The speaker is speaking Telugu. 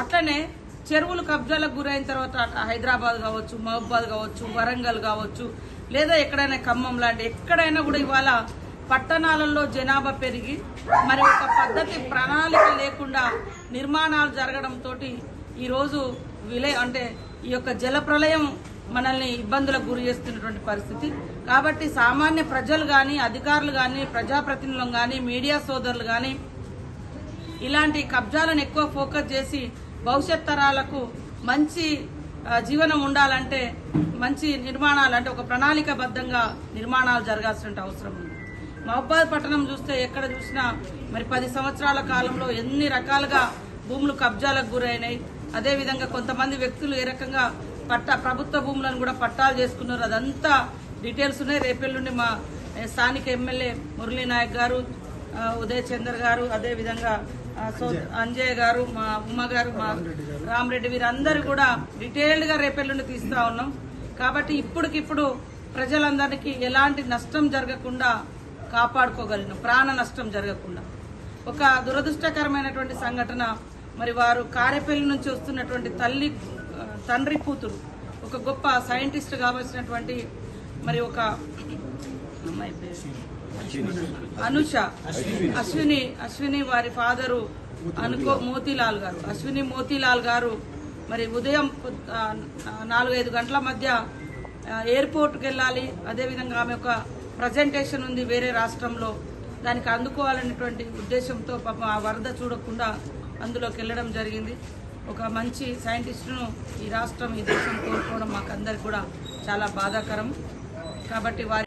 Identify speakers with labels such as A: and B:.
A: అట్లనే చెరువులు కబ్జాలకు గురైన తర్వాత హైదరాబాద్ కావచ్చు మహబాద్ కావచ్చు వరంగల్ కావచ్చు లేదా ఎక్కడైనా ఖమ్మం లాంటి ఎక్కడైనా కూడా ఇవాళ పట్టణాలలో జనాభా పెరిగి మరి ఒక పద్ధతి ప్రణాళిక లేకుండా నిర్మాణాలు జరగడంతో ఈరోజు విలే అంటే ఈ యొక్క జల ప్రళయం మనల్ని ఇబ్బందులకు గురి చేస్తున్నటువంటి పరిస్థితి. కాబట్టి సామాన్య ప్రజలు కానీ అధికారులు కానీ ప్రజాప్రతినిధులు కానీ మీడియా సోదరులు కానీ ఇలాంటి కబ్జాలను ఎక్కువ ఫోకస్ చేసి భవిష్యత్ తరాలకు మంచి జీవనం ఉండాలంటే మంచి నిర్మాణాలు అంటే ఒక ప్రణాళికబద్ధంగా నిర్మాణాలు జరగాల్సిన అవసరం ఉంది. మహబాద్ పట్టణం చూస్తే ఎక్కడ చూసినా మరి పది సంవత్సరాల కాలంలో ఎన్ని రకాలుగా భూములు కబ్జాలకు గురైనాయి. అదేవిధంగా కొంతమంది వ్యక్తులు ఏ రకంగా పట్ట ప్రభుత్వ భూములను కూడా పట్టాలు చేసుకున్నారు. అదంతా డీటెయిల్స్ ఉన్నాయి. రేపెల్లుండి మా స్థానిక ఎమ్మెల్యే మురళీ నాయక్ గారు ఉదయ్ చందర్ గారు అదేవిధంగా సో అంజయ్ గారు మా ఉమ్మ గారు మా రామరెడ్డి వీరందరూ కూడా డీటెయిల్డ్గా రేపెల్లుండి తీస్తా ఉన్నాం. కాబట్టి ఇప్పటికిప్పుడు ప్రజలందరికీ ఎలాంటి నష్టం జరగకుండా కాపాడుకోగలను ప్రాణ నష్టం జరగకుండా. ఒక దురదృష్టకరమైనటువంటి సంఘటన మరి వారు కారేపల్లి నుంచి వస్తున్నటువంటి తల్లి తండ్రి కూతురు ఒక గొప్ప సైంటిస్ట్ కావాల్సినటువంటి మరి ఒక అమ్మాయి పేరు. అనుష అశ్విని అశ్విని వారి ఫాదరు అనుకో మోతీలాల్ గారు. అశ్విని మోతీలాల్ గారు మరి ఉదయం నాలుగైదు గంటల మధ్య ఎయిర్పోర్ట్కి వెళ్ళాలి. అదేవిధంగా ఆమె ఒక ప్రజెంటేషన్ ఉంది వేరే రాష్ట్రంలో. దానికి అందుకోవాలనేటువంటి ఉద్దేశంతో పాపం ఆ వరద చూడకుండా అందులోకి వెళ్ళడం జరిగింది. ఒక మంచి సైంటిస్టును ఈ రాష్ట్రం ఈ దేశం కోరుకోవడం మాకందరికి కూడా చాలా బాధాకరం. కాబట్టి వారి